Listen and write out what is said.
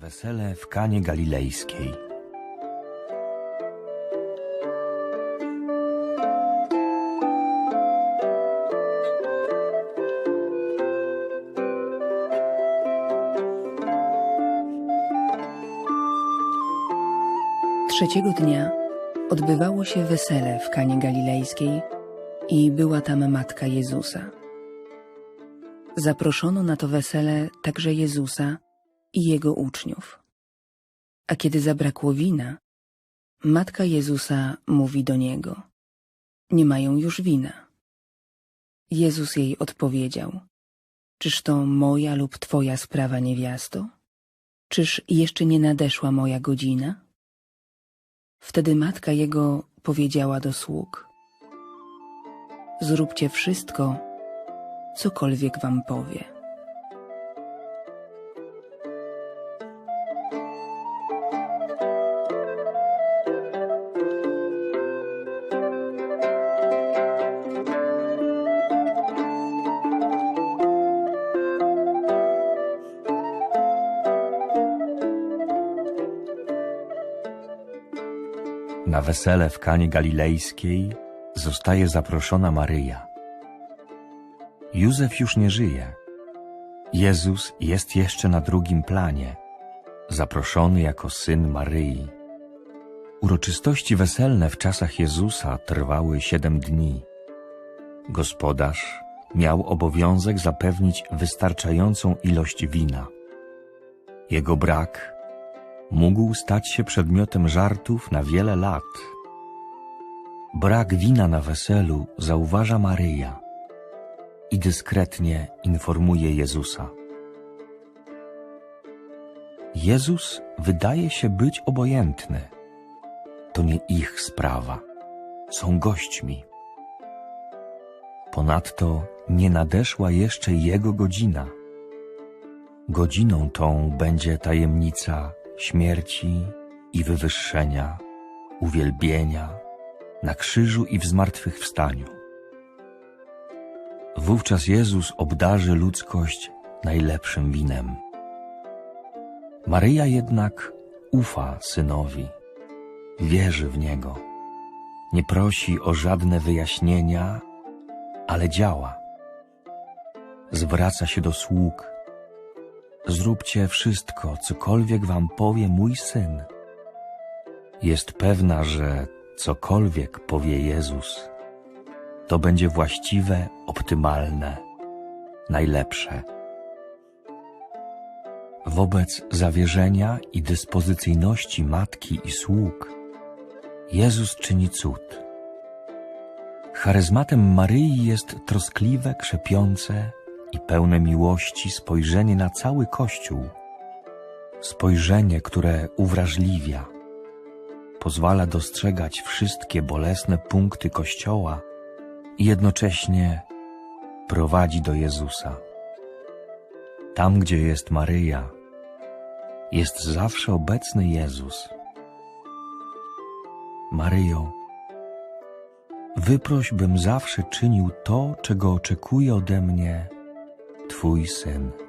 Wesele w Kanie Galilejskiej. Trzeciego dnia odbywało się wesele w Kanie Galilejskiej i była tam matka Jezusa. Zaproszono na to wesele także Jezusa i jego uczniów. A kiedy zabrakło wina, matka Jezusa mówi do niego: Nie mają już wina. Jezus jej odpowiedział: Czyż to moja lub twoja sprawa, niewiasto? Czyż jeszcze nie nadeszła moja godzina? Wtedy matka jego powiedziała do sług: Zróbcie wszystko, cokolwiek wam powie. Na wesele w Kanie Galilejskiej zostaje zaproszona Maryja. Józef już nie żyje. Jezus jest jeszcze na drugim planie, zaproszony jako syn Maryi. Uroczystości weselne w czasach Jezusa trwały siedem dni. Gospodarz miał obowiązek zapewnić wystarczającą ilość wina. Jego brak mógł stać się przedmiotem żartów na wiele lat. Brak wina na weselu zauważa Maryja i dyskretnie informuje Jezusa. Jezus wydaje się być obojętny. To nie ich sprawa. Są gośćmi. Ponadto nie nadeszła jeszcze Jego godzina. Godziną tą będzie tajemnica śmierci i wywyższenia, uwielbienia, na krzyżu i w zmartwychwstaniu. Wówczas Jezus obdarzy ludzkość najlepszym winem. Maryja jednak ufa synowi, wierzy w niego, nie prosi o żadne wyjaśnienia, ale działa. Zwraca się do sług Zróbcie wszystko, cokolwiek wam powie mój syn. Jest pewna, że cokolwiek powie Jezus, to będzie właściwe, optymalne, najlepsze. Wobec zawierzenia i dyspozycyjności matki i sług, Jezus czyni cud. Charyzmatem Maryi jest troskliwe, krzepiące, i pełne miłości spojrzenie na cały Kościół, spojrzenie, które uwrażliwia, pozwala dostrzegać wszystkie bolesne punkty Kościoła i jednocześnie prowadzi do Jezusa. Tam, gdzie jest Maryja, jest zawsze obecny Jezus. Maryjo, wyproś, bym zawsze czynił to, czego oczekuje ode mnie Twój syn.